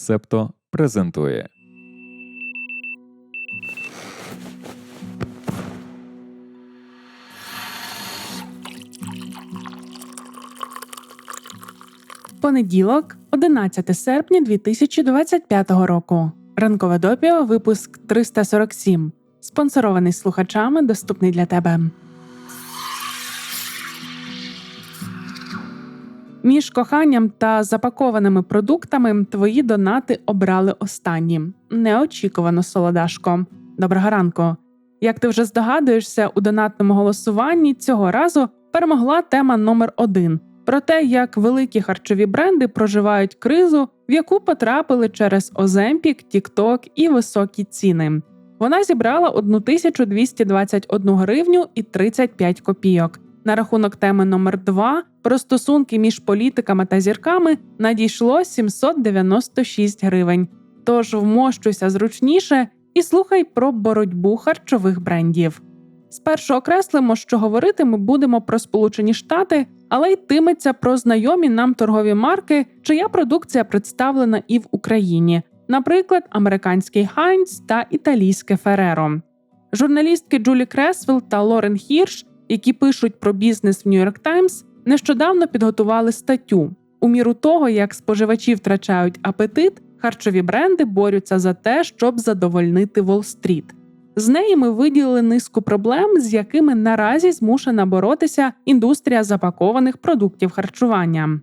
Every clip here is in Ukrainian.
Септо презентує. Понеділок, 11 серпня 2025 року. Ранкове допіо, випуск 347. Спонсорований слухачами, доступний для тебе. Між коханням та запакованими продуктами твої донати обрали останні. Неочікувано, солодашко. Доброго ранку. Як ти вже здогадуєшся, у донатному голосуванні цього разу перемогла тема номер один про те, як великі харчові бренди проживають кризу, в яку потрапили через Оземпік, Тікток і високі ціни. Вона зібрала 1221 гривню і 35 копійок. На рахунок теми номер 2 про стосунки між політиками та зірками надійшло 796 гривень. Тож вмощуйся зручніше і слухай про боротьбу харчових брендів. Спершу окреслимо, що говорити ми будемо про Сполучені Штати, але йтиметься про знайомі нам торгові марки, чия продукція представлена і в Україні, наприклад, американський Хайнц та італійське Фереро. Журналістки Джулі Кресвелл та Лорен Хірш, які пишуть про бізнес в Нью-Йорк Таймс, нещодавно підготували статтю. У міру того, як споживачі втрачають апетит, харчові бренди борються за те, щоб задовольнити Уолл-стріт. З неї ми виділили низку проблем, з якими наразі змушена боротися індустрія запакованих продуктів харчування.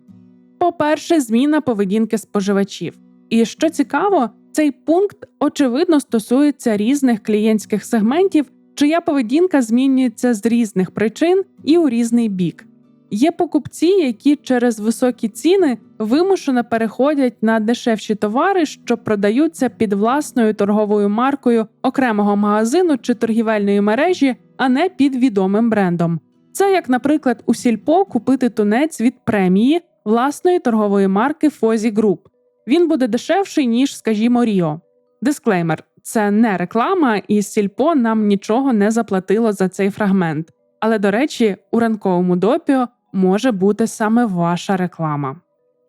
По-перше, зміна поведінки споживачів. І що цікаво, цей пункт очевидно стосується різних клієнтських сегментів, чия поведінка змінюється з різних причин і у різний бік. Є покупці, які через високі ціни вимушено переходять на дешевші товари, що продаються під власною торговою маркою окремого магазину чи торгівельної мережі, а не під відомим брендом. Це як, наприклад, у сільпо купити тунець від премії власної торгової марки Фозі Group. Він буде дешевший ніж, скажімо, Ріо. Дисклеймер: це не реклама, і сільпо нам нічого не заплатило за цей фрагмент. Але, до речі, у ранковому допіо може бути саме ваша реклама.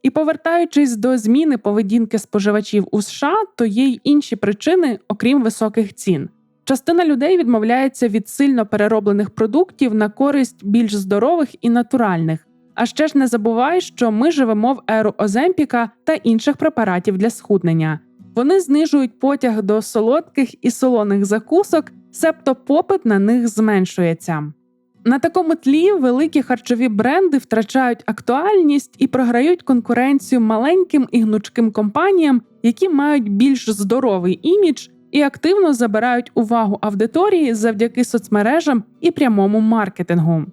І повертаючись до зміни поведінки споживачів у США, то є й інші причини, окрім високих цін. Частина людей відмовляється від сильно перероблених продуктів на користь більш здорових і натуральних. А ще ж не забувай, що ми живемо в еру Оземпіка та інших препаратів для схуднення. Вони знижують потяг до солодких і солоних закусок, себто попит на них зменшується. На такому тлі великі харчові бренди втрачають актуальність і програють конкуренцію маленьким і гнучким компаніям, які мають більш здоровий імідж і активно забирають увагу аудиторії завдяки соцмережам і прямому маркетингу.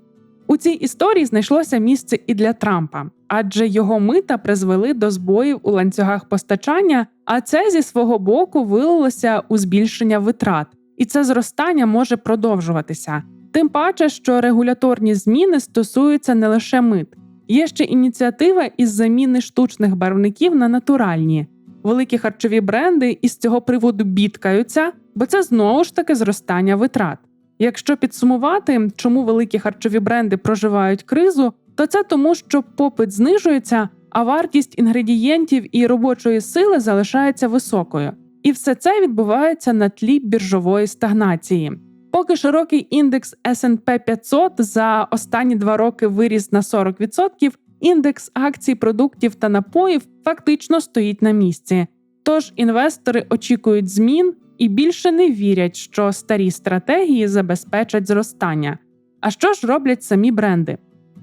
У цій історії знайшлося місце і для Трампа, адже його мита призвели до збоїв у ланцюгах постачання, а це зі свого боку вилилося у збільшення витрат, і це зростання може продовжуватися. Тим паче, що регуляторні зміни стосуються не лише мит, є ще ініціатива із заміни штучних барвників на натуральні. Великі харчові бренди із цього приводу бідкаються, бо це знову ж таки зростання витрат. Якщо підсумувати, чому великі харчові бренди проживають кризу, то це тому, що попит знижується, а вартість інгредієнтів і робочої сили залишається високою. І все це відбувається на тлі біржової стагнації. Поки широкий індекс S&P 500 за останні два роки виріс на 40%, індекс акцій продуктів та напоїв фактично стоїть на місці. Тож інвестори очікують змін і більше не вірять, що старі стратегії забезпечать зростання. А що ж роблять самі бренди?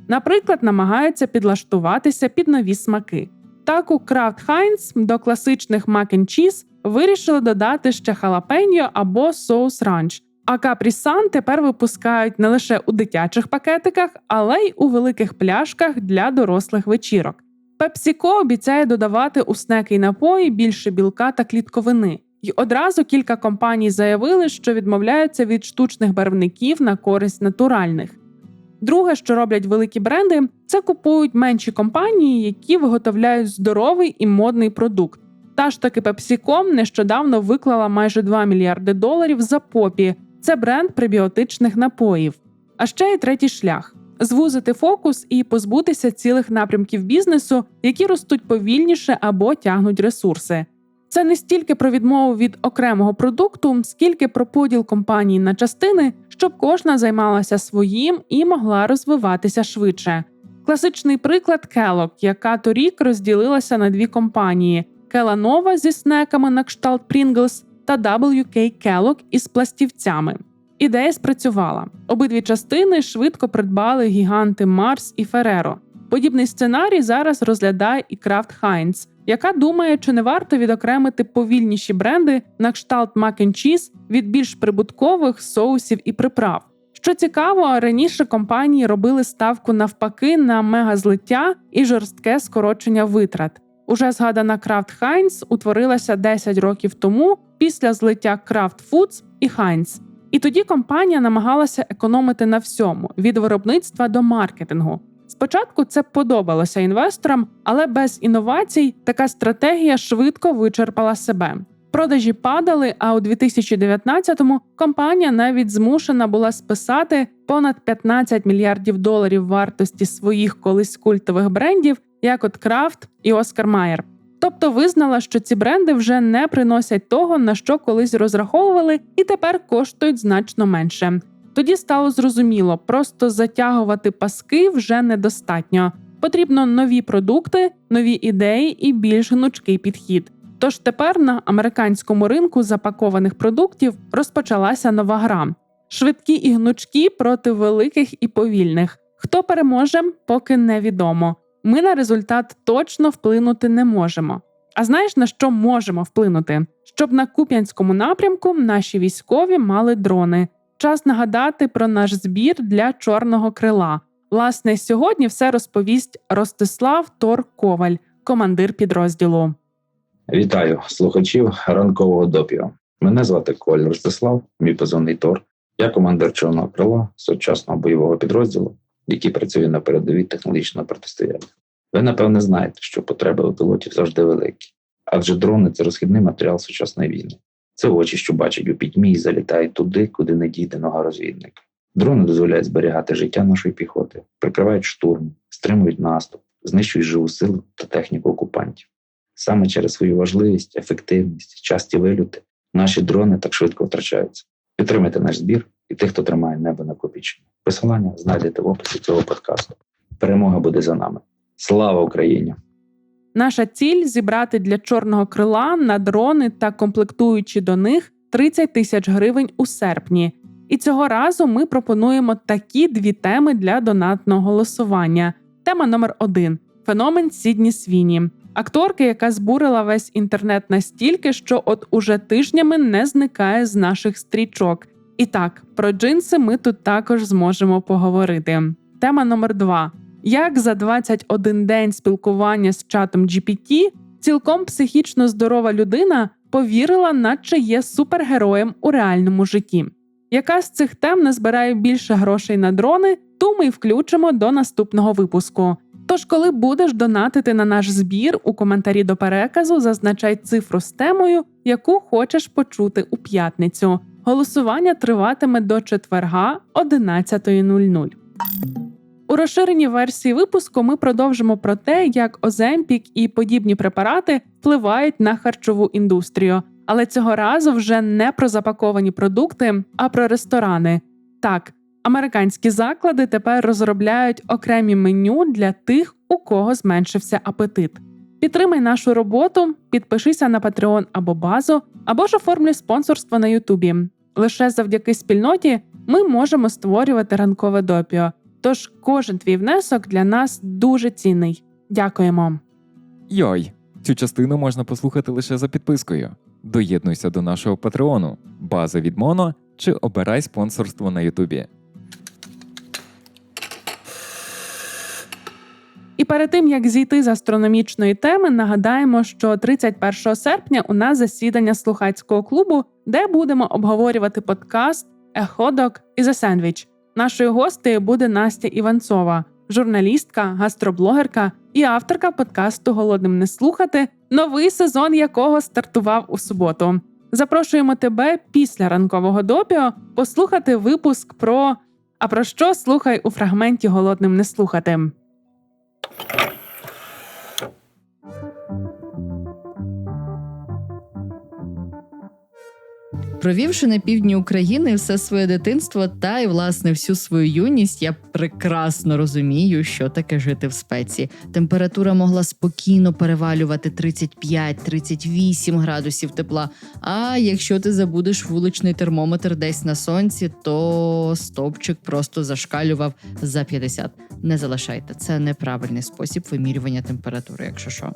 Наприклад, намагаються підлаштуватися під нові смаки. Так у Kraft Heinz до класичних Cheese вирішили додати ще халапеньо або соус ранч. А Капрісан тепер випускають не лише у дитячих пакетиках, але й у великих пляшках для дорослих вечірок. PepsiCo обіцяє додавати у снеки й напої більше білка та клітковини. І одразу кілька компаній заявили, що відмовляються від штучних барвників на користь натуральних. Друге, що роблять великі бренди, це купують менші компанії, які виготовляють здоровий і модний продукт. Та ж таки PepsiCo нещодавно виклала майже 2 мільярди доларів за попі. Це бренд пребіотичних напоїв. А ще й третій шлях звузити фокус і позбутися цілих напрямків бізнесу, які ростуть повільніше або тягнуть ресурси. Це не стільки про відмову від окремого продукту, скільки про поділ компанії на частини, щоб кожна займалася своїм і могла розвиватися швидше. Класичний приклад Kellogg, яка торік розділилася на дві компанії: Келанова зі снеками на кшталт Pringles та WK Kellogg із пластівцями. Ідея спрацювала. Обидві частини швидко придбали гіганти Марс і Фереро. Подібний сценарій зараз розглядає і Kraft Heinz, яка думає, чи не варто відокремити повільніші бренди на кшталт Cheese від більш прибуткових соусів і приправ. Що цікаво, раніше компанії робили ставку навпаки на мегазлиття і жорстке скорочення витрат. Уже згадана Kraft Heinz утворилася 10 років тому після злиття Kraft Foods і Heinz. І тоді компанія намагалася економити на всьому від виробництва до маркетингу. Спочатку це подобалося інвесторам, але без інновацій така стратегія швидко вичерпала себе. Продажі падали, а у 2019-му компанія навіть змушена була списати понад 15 мільярдів доларів вартості своїх колись культових брендів, як от Крафт і Оскар Майер. Тобто визнала, що ці бренди вже не приносять того, на що колись розраховували, і тепер коштують значно менше. Тоді стало зрозуміло, просто затягувати паски вже недостатньо. Потрібно нові продукти, нові ідеї і більш гнучкий підхід. Тож тепер на американському ринку запакованих продуктів розпочалася нова гра: швидкі і гнучкі проти великих і повільних. Хто переможе, поки невідомо. Ми на результат точно вплинути не можемо. А знаєш на що можемо вплинути? Щоб на Куп'янському напрямку наші військові мали дрони. Час нагадати про наш збір для чорного крила. Власне, сьогодні все розповість Ростислав Тор Коваль, командир підрозділу. Вітаю слухачів ранкового допіо. Мене звати Коль Ростислав, мій позивний Тор. Я командир чорного крила сучасного бойового підрозділу, який працює на передовій технологічного протистояння. Ви напевне знаєте, що потреби у пілотів завжди великі, адже дрони це розхідний матеріал сучасної війни. Це очі, що бачать у пітьмі і залітають туди, куди не дійде нога розвідника. Дрони дозволяють зберігати життя нашої піхоти, прикривають штурм, стримують наступ, знищують живу силу та техніку окупантів. Саме через свою важливість, ефективність, часті вильоти наші дрони так швидко втрачаються. Підтримайте наш збір і тих, хто тримає небо на копічні. Посилання знайдете в описі цього подкасту. Перемога буде за нами. Слава Україні! Наша ціль зібрати для чорного крила на дрони та комплектуючи до них 30 тисяч гривень у серпні. І цього разу ми пропонуємо такі дві теми для донатного голосування. Тема номер один феномен Сідні Свіні, акторки, яка збурила весь інтернет настільки, що от уже тижнями не зникає з наших стрічок. І так, про джинси ми тут також зможемо поговорити. Тема номер два. Як за 21 день спілкування з чатом GPT цілком психічно здорова людина повірила, наче є супергероєм у реальному житті. Яка з цих тем назбирає більше грошей на дрони, ту ми й включимо до наступного випуску. Тож, коли будеш донатити на наш збір у коментарі до переказу, зазначай цифру з темою, яку хочеш почути у п'ятницю. Голосування триватиме до четверга 11.00. У розширеній версії випуску ми продовжимо про те, як Оземпік і подібні препарати впливають на харчову індустрію. Але цього разу вже не про запаковані продукти, а про ресторани. Так, американські заклади тепер розробляють окремі меню для тих, у кого зменшився апетит. Підтримай нашу роботу, підпишися на Patreon або базу, або ж оформлюй спонсорство на Ютубі. Лише завдяки спільноті ми можемо створювати ранкове допіо. Тож кожен твій внесок для нас дуже цінний. Дякуємо. Йой, цю частину можна послухати лише за підпискою. Доєднуйся до нашого патреону, база від Моно чи обирай спонсорство на Ютубі. І перед тим як зійти з астрономічної теми, нагадаємо, що 31 серпня у нас засідання слухацького клубу, де будемо обговорювати подкаст Еходок і The Sandwich. Нашою гостею буде Настя Іванцова, журналістка, гастроблогерка і авторка подкасту Голодним не слухати, новий сезон якого стартував у суботу. Запрошуємо тебе після ранкового допіо послухати випуск про а про що слухай у фрагменті Голодним не слухати. Провівши на півдні України все своє дитинство та й власне всю свою юність, я прекрасно розумію, що таке жити в спеці. Температура могла спокійно перевалювати 35-38 градусів тепла. А якщо ти забудеш вуличний термометр десь на сонці, то стовпчик просто зашкалював за 50. Не залишайте, це неправильний спосіб вимірювання температури, якщо що.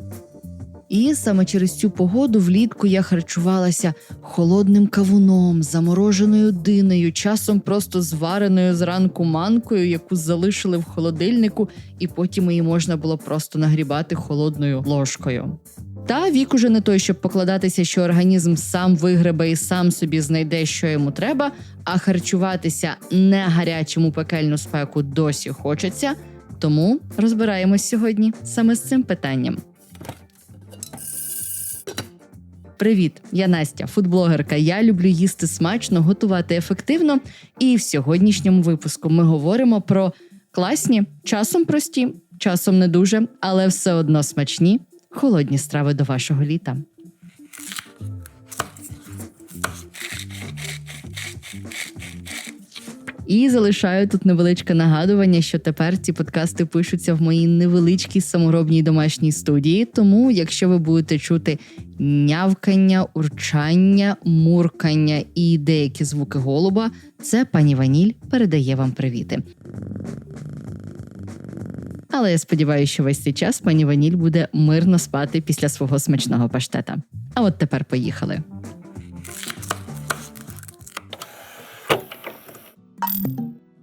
І саме через цю погоду влітку я харчувалася холодним кавуном, замороженою динею, часом просто звареною зранку манкою, яку залишили в холодильнику, і потім її можна було просто нагрібати холодною ложкою. Та вік уже не той, щоб покладатися, що організм сам вигребе і сам собі знайде, що йому треба, а харчуватися не гарячому пекельну спеку досі хочеться. Тому розбираємось сьогодні саме з цим питанням. Привіт, я Настя, фудблогерка. Я люблю їсти смачно, готувати ефективно. І в сьогоднішньому випуску ми говоримо про класні, часом прості, часом не дуже, але все одно смачні холодні страви до вашого літа. І залишаю тут невеличке нагадування, що тепер ці подкасти пишуться в моїй невеличкій саморобній домашній студії. Тому, якщо ви будете чути нявкання, урчання, муркання і деякі звуки голуба, це пані Ваніль передає вам привіти. Але я сподіваюся, що весь цей час пані Ваніль буде мирно спати після свого смачного паштета. А от тепер поїхали.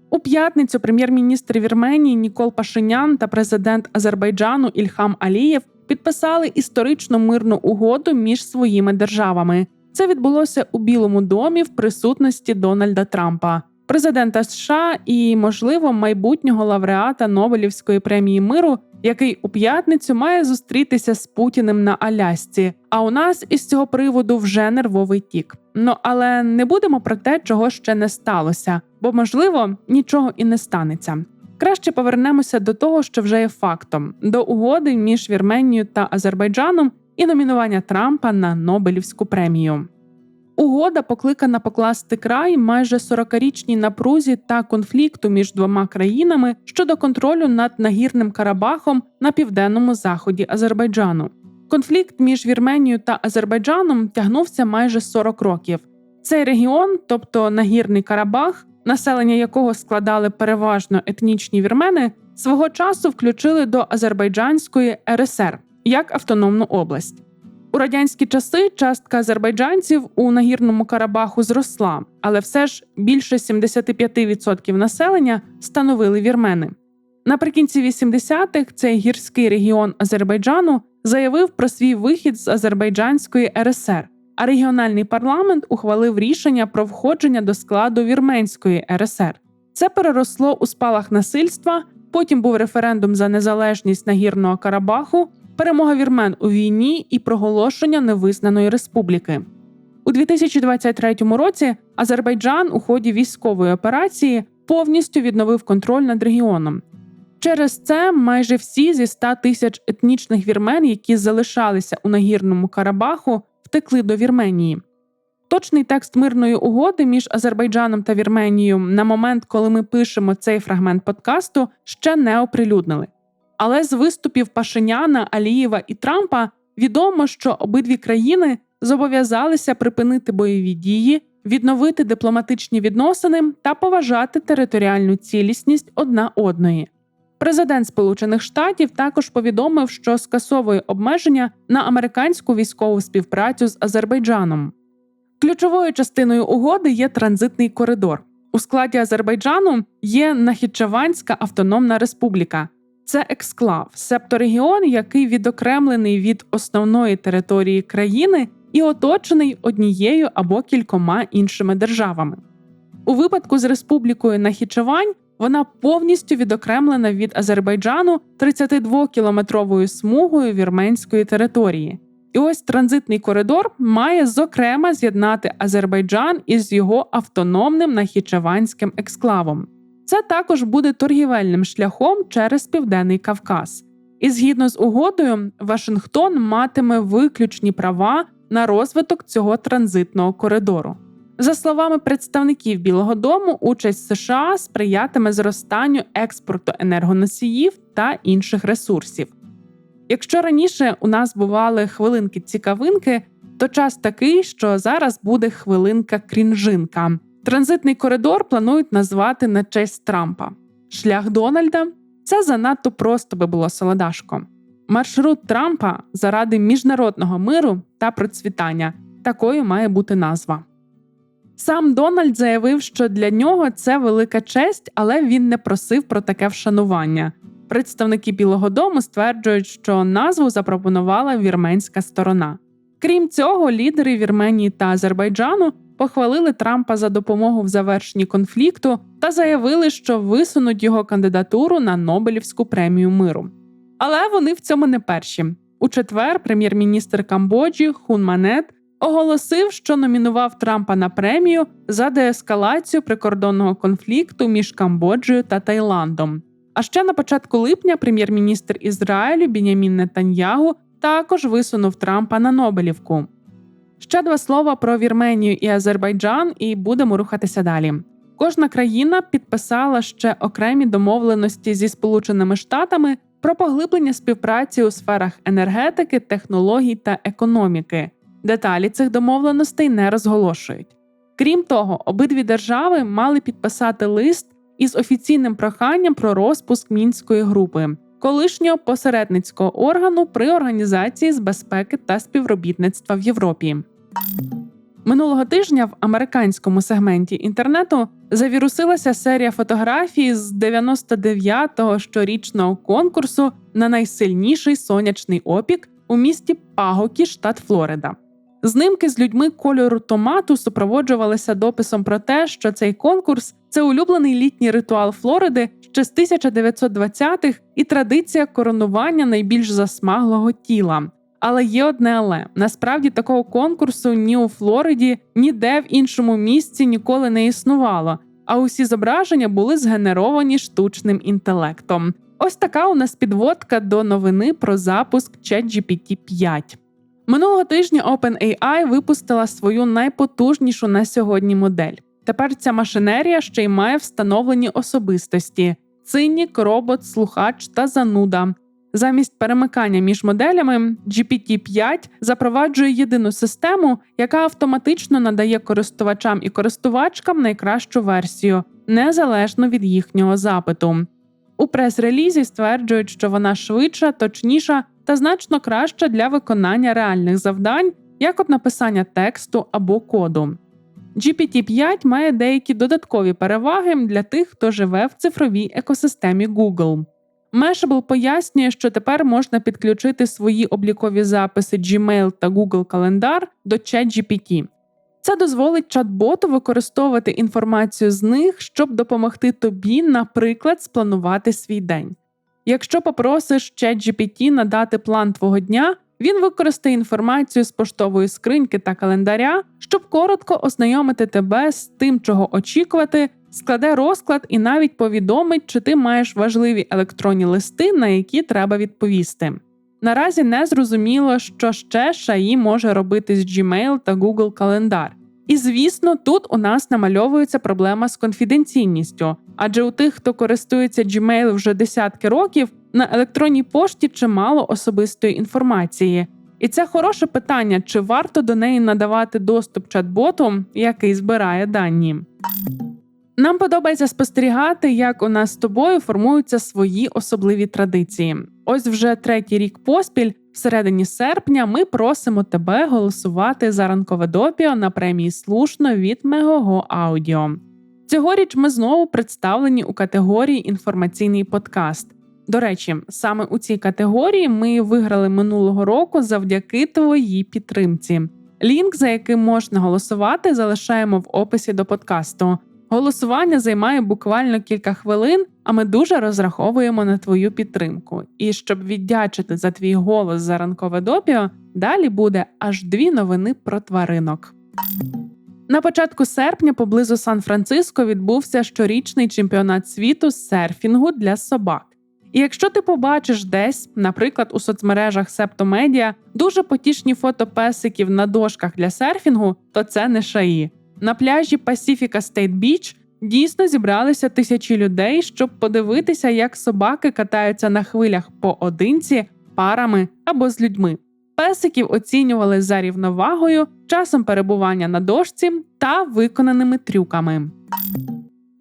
У п'ятницю прем'єр-міністр Вірменії Нікол Пашинян та президент Азербайджану Ільхам Алієв підписали історичну мирну угоду між своїми державами. Це відбулося у Білому домі в присутності Дональда Трампа, президента США і, можливо, майбутнього лауреата Нобелівської премії миру, який у п'ятницю має зустрітися з Путіним на Алясці. А у нас із цього приводу вже нервовий тік. Ну але не будемо про те, чого ще не сталося, бо можливо нічого і не станеться. Краще повернемося до того, що вже є фактом: до угоди між Вірменією та Азербайджаном і номінування Трампа на Нобелівську премію. Угода покликана покласти край майже 40-річній напрузі та конфлікту між двома країнами щодо контролю над нагірним Карабахом на південному заході Азербайджану. Конфлікт між Вірменією та Азербайджаном тягнувся майже 40 років. Цей регіон, тобто нагірний Карабах, населення якого складали переважно етнічні вірмени, свого часу включили до Азербайджанської РСР як автономну область. У радянські часи частка азербайджанців у нагірному Карабаху зросла, але все ж більше 75% населення становили вірмени. Наприкінці 80-х цей гірський регіон Азербайджану заявив про свій вихід з Азербайджанської РСР, а регіональний парламент ухвалив рішення про входження до складу Вірменської РСР. Це переросло у спалах насильства. Потім був референдум за незалежність нагірного Карабаху, перемога вірмен у війні і проголошення невизнаної республіки. У 2023 році Азербайджан у ході військової операції повністю відновив контроль над регіоном. Через це майже всі зі 100 тисяч етнічних вірмен, які залишалися у нагірному Карабаху, втекли до Вірменії. Точний текст мирної угоди між Азербайджаном та Вірменією на момент, коли ми пишемо цей фрагмент подкасту, ще не оприлюднили. Але з виступів Пашиняна, Алієва і Трампа відомо, що обидві країни зобов'язалися припинити бойові дії, відновити дипломатичні відносини та поважати територіальну цілісність одна одної. Президент Сполучених Штатів також повідомив, що скасовує обмеження на американську військову співпрацю з Азербайджаном. Ключовою частиною угоди є транзитний коридор. У складі Азербайджану є Нахічеванська автономна республіка. Це ексклав, септорегіон, який відокремлений від основної території країни і оточений однією або кількома іншими державами. У випадку з республікою Нахічевань вона повністю відокремлена від Азербайджану 32-кілометровою смугою вірменської території. І ось транзитний коридор має зокрема з'єднати Азербайджан із його автономним Нахічеванським ексклавом. Це також буде торгівельним шляхом через Південний Кавказ. І згідно з угодою, Вашингтон матиме виключні права на розвиток цього транзитного коридору. За словами представників Білого Дому, участь США сприятиме зростанню експорту енергоносіїв та інших ресурсів. Якщо раніше у нас бували хвилинки цікавинки, то час такий, що зараз буде хвилинка крінжинка. Транзитний коридор планують назвати на честь Трампа. Шлях Дональда це занадто просто би було солодашко. Маршрут Трампа заради міжнародного миру та процвітання такою має бути назва. Сам Дональд заявив, що для нього це велика честь, але він не просив про таке вшанування. Представники Білого Дому стверджують, що назву запропонувала вірменська сторона. Крім цього, лідери Вірменії та Азербайджану похвалили Трампа за допомогу в завершенні конфлікту та заявили, що висунуть його кандидатуру на Нобелівську премію миру. Але вони в цьому не перші. У четвер прем'єр-міністр Камбоджі Хун Манет оголосив, що номінував Трампа на премію за деескалацію прикордонного конфлікту між Камбоджею та Таїландом. А ще на початку липня прем'єр-міністр Ізраїлю Бінямін Нетаньягу також висунув Трампа на Нобелівку. Ще два слова про Вірменію і Азербайджан, і будемо рухатися далі. Кожна країна підписала ще окремі домовленості зі Сполученими Штатами про поглиблення співпраці у сферах енергетики, технологій та економіки. Деталі цих домовленостей не розголошують. Крім того, обидві держави мали підписати лист із офіційним проханням про розпуск мінської групи, колишнього посередницького органу при організації з безпеки та співробітництва в Європі. Минулого тижня в американському сегменті інтернету завірусилася серія фотографій з 99-го щорічного конкурсу на найсильніший сонячний опік у місті Пагокі, штат Флорида. Знимки з людьми кольору томату супроводжувалися дописом про те, що цей конкурс це улюблений літній ритуал Флориди ще з 1920-х і традиція коронування найбільш засмаглого тіла. Але є одне але насправді такого конкурсу ні у Флориді, ніде в іншому місці ніколи не існувало. А усі зображення були згенеровані штучним інтелектом. Ось така у нас підводка до новини про запуск ChatGPT 5. Минулого тижня OpenAI випустила свою найпотужнішу на сьогодні модель. Тепер ця машинерія ще й має встановлені особистості: цинік, робот, слухач та зануда. Замість перемикання між моделями GPT-5 запроваджує єдину систему, яка автоматично надає користувачам і користувачкам найкращу версію, незалежно від їхнього запиту. У прес-релізі стверджують, що вона швидша, точніша та значно краща для виконання реальних завдань, як от написання тексту або коду. GPT-5 має деякі додаткові переваги для тих, хто живе в цифровій екосистемі Google. Mashable пояснює, що тепер можна підключити свої облікові записи Gmail та Google Календар до ChatGPT. Це дозволить чат-боту використовувати інформацію з них, щоб допомогти тобі, наприклад, спланувати свій день. Якщо попросиш ChatGPT надати план твого дня, він використає інформацію з поштової скриньки та календаря, щоб коротко ознайомити тебе з тим, чого очікувати, складе розклад і навіть повідомить, чи ти маєш важливі електронні листи, на які треба відповісти. Наразі не зрозуміло, що ще шаї може робити з Gmail та Google Календар. І звісно, тут у нас намальовується проблема з конфіденційністю, адже у тих, хто користується Gmail вже десятки років, на електронній пошті чимало особистої інформації. І це хороше питання, чи варто до неї надавати доступ чат-боту, який збирає дані. Нам подобається спостерігати, як у нас з тобою формуються свої особливі традиції. Ось вже третій рік поспіль, всередині серпня, ми просимо тебе голосувати за ранкове допіо на премії слушно від Мегого Аудіо. Цьогоріч ми знову представлені у категорії інформаційний подкаст. До речі, саме у цій категорії ми виграли минулого року завдяки твоїй підтримці. Лінк, за яким можна голосувати, залишаємо в описі до подкасту. Голосування займає буквально кілька хвилин, а ми дуже розраховуємо на твою підтримку. І щоб віддячити за твій голос за ранкове допіо, далі буде аж дві новини про тваринок. На початку серпня поблизу Сан-Франциско відбувся щорічний чемпіонат світу з серфінгу для собак. І якщо ти побачиш десь, наприклад, у соцмережах Септомедіа, дуже потішні фото песиків на дошках для серфінгу, то це не шаї. На пляжі Pacifica State Beach дійсно зібралися тисячі людей, щоб подивитися, як собаки катаються на хвилях поодинці, парами або з людьми. Песиків оцінювали за рівновагою, часом перебування на дошці та виконаними трюками.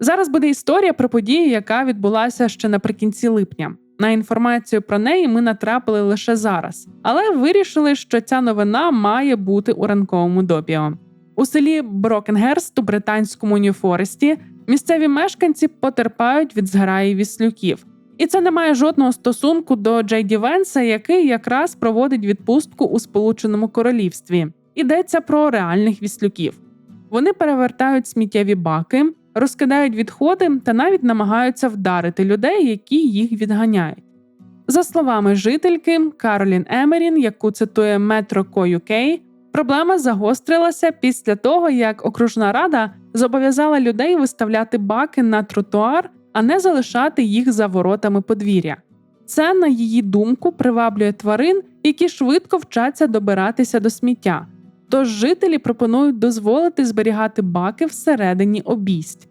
Зараз буде історія про подію, яка відбулася ще наприкінці липня. На інформацію про неї ми натрапили лише зараз, але вирішили, що ця новина має бути у ранковому допіо. У селі Брокенгерст у британському Нью-Форесті місцеві мешканці потерпають від зграї віслюків. І це не має жодного стосунку до Джей Ді Венса, який якраз проводить відпустку у Сполученому Королівстві. Йдеться про реальних віслюків. Вони перевертають сміттєві баки, розкидають відходи та навіть намагаються вдарити людей, які їх відганяють. За словами жительки Каролін Емерін, яку цитує Metro Co UK, проблема загострилася після того, як окружна рада зобов'язала людей виставляти баки на тротуар, а не залишати їх за воротами подвір'я. Це, на її думку, приваблює тварин, які швидко вчаться добиратися до сміття. Тож жителі пропонують дозволити зберігати баки всередині обійсть.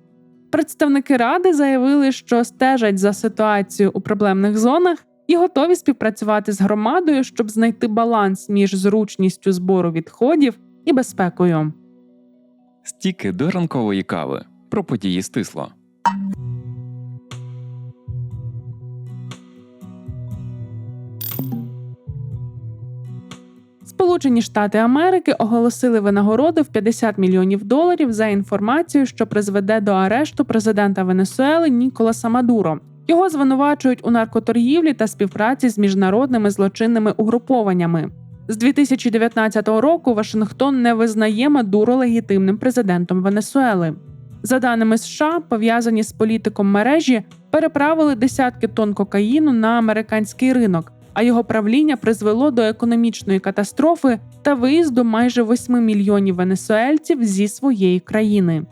Представники ради заявили, що стежать за ситуацією у проблемних зонах і готові співпрацювати з громадою, щоб знайти баланс між зручністю збору відходів і безпекою. Стіки до ранкової кави про події стисло. Сполучені Штати Америки оголосили винагороду в 50 мільйонів доларів за інформацію, що призведе до арешту президента Венесуели Ніколаса Мадуро. Його звинувачують у наркоторгівлі та співпраці з міжнародними злочинними угрупованнями. З 2019 року Вашингтон не визнає Мадуро легітимним президентом Венесуели. За даними США, пов'язані з політиком мережі, переправили десятки тонн кокаїну на американський ринок, а його правління призвело до економічної катастрофи та виїзду майже 8 мільйонів венесуельців зі своєї країни.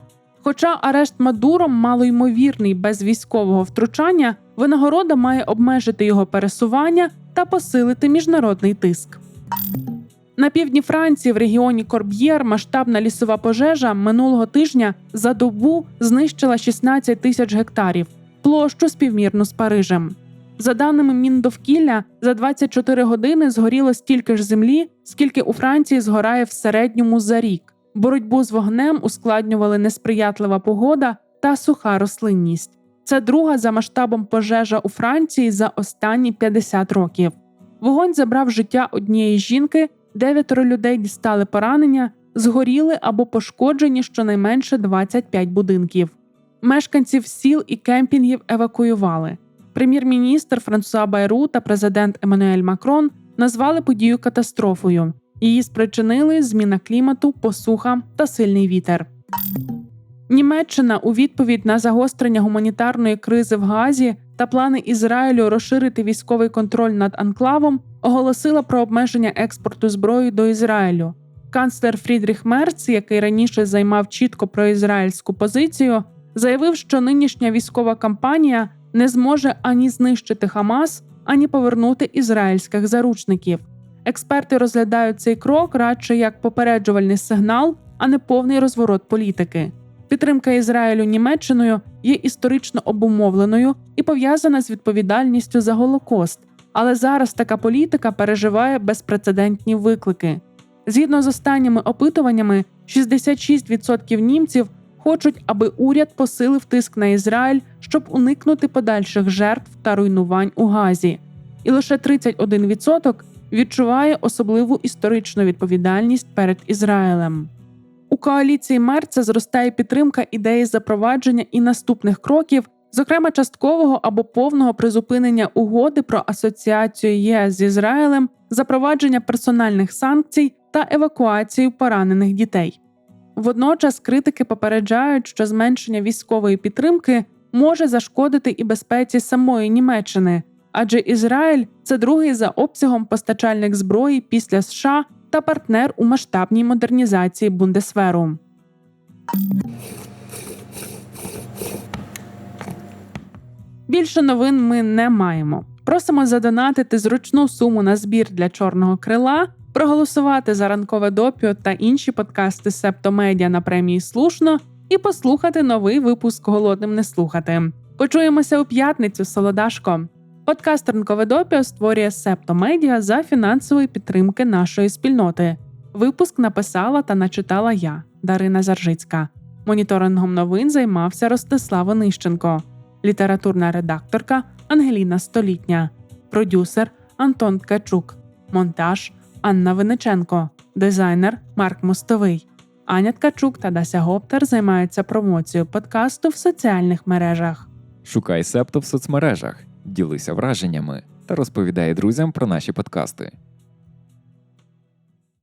Хоча арешт Мадуро малоймовірний без військового втручання, винагорода має обмежити його пересування та посилити міжнародний тиск. На півдні Франції в регіоні Корб'єр масштабна лісова пожежа минулого тижня за добу знищила 16 тисяч гектарів, площу співмірну з Парижем. За даними Міндовкілля, за 24 години згоріло стільки ж землі, скільки у Франції згорає в середньому за рік. Боротьбу з вогнем ускладнювали несприятлива погода та суха рослинність. Це друга за масштабом пожежа у Франції за останні 50 років. Вогонь забрав життя однієї жінки, дев'ятеро людей дістали поранення, згоріли або пошкоджені щонайменше 25 будинків. Мешканців сіл і кемпінгів евакуювали. Прем'єр-міністр Франсуа Байру та президент Еммануель Макрон назвали подію катастрофою. Її спричинили зміна клімату, посуха та сильний вітер. Німеччина у відповідь на загострення гуманітарної кризи в Газі та плани Ізраїлю розширити військовий контроль над анклавом оголосила про обмеження експорту зброї до Ізраїлю. Канцлер Фрідріх Мерц, який раніше займав чітко проізраїльську позицію, заявив, що нинішня військова кампанія не зможе ані знищити Хамас, ані повернути ізраїльських заручників. Експерти розглядають цей крок радше як попереджувальний сигнал, а не повний розворот політики. Підтримка Ізраїлю Німеччиною є історично обумовленою і пов'язана з відповідальністю за Голокост, але зараз така політика переживає безпрецедентні виклики. Згідно з останніми опитуваннями, 66% німців хочуть, аби уряд посилив тиск на Ізраїль, щоб уникнути подальших жертв та руйнувань у Газі, і лише 31% відчуває особливу історичну відповідальність перед Ізраїлем. У коаліції Мерца зростає підтримка ідеї запровадження і наступних кроків, зокрема часткового або повного призупинення угоди про асоціацію ЄС з Ізраїлем, запровадження персональних санкцій та евакуацію поранених дітей. Водночас критики попереджають, що зменшення військової підтримки може зашкодити і безпеці самої Німеччини, адже Ізраїль це другий за обсягом постачальник зброї після США та партнер у масштабній модернізації Бундесверу. Більше новин ми не маємо. Просимо задонатити зручну суму на збір для чорного крила, проголосувати за ранкове допіо та інші подкасти Септомедіа на премії Слушно і послухати новий випуск голодним не слухати. Почуємося у п'ятницю, Солодашко. Подкаст Ранкове допіо створює Септомедіа за фінансової підтримки нашої спільноти. Випуск написала та начитала я, Дарина Заржицька. Моніторингом новин займався Ростислав Онищенко, літературна редакторка Ангеліна Столітня, продюсер Антон Ткачук, монтаж Анна Виниченко, дизайнер Марк Мостовий. Аня Ткачук та Дася Гоптер займаються промоцією подкасту в соціальних мережах. Шукай Септо в соцмережах, ділися враженнями та розповідай друзям про наші подкасти.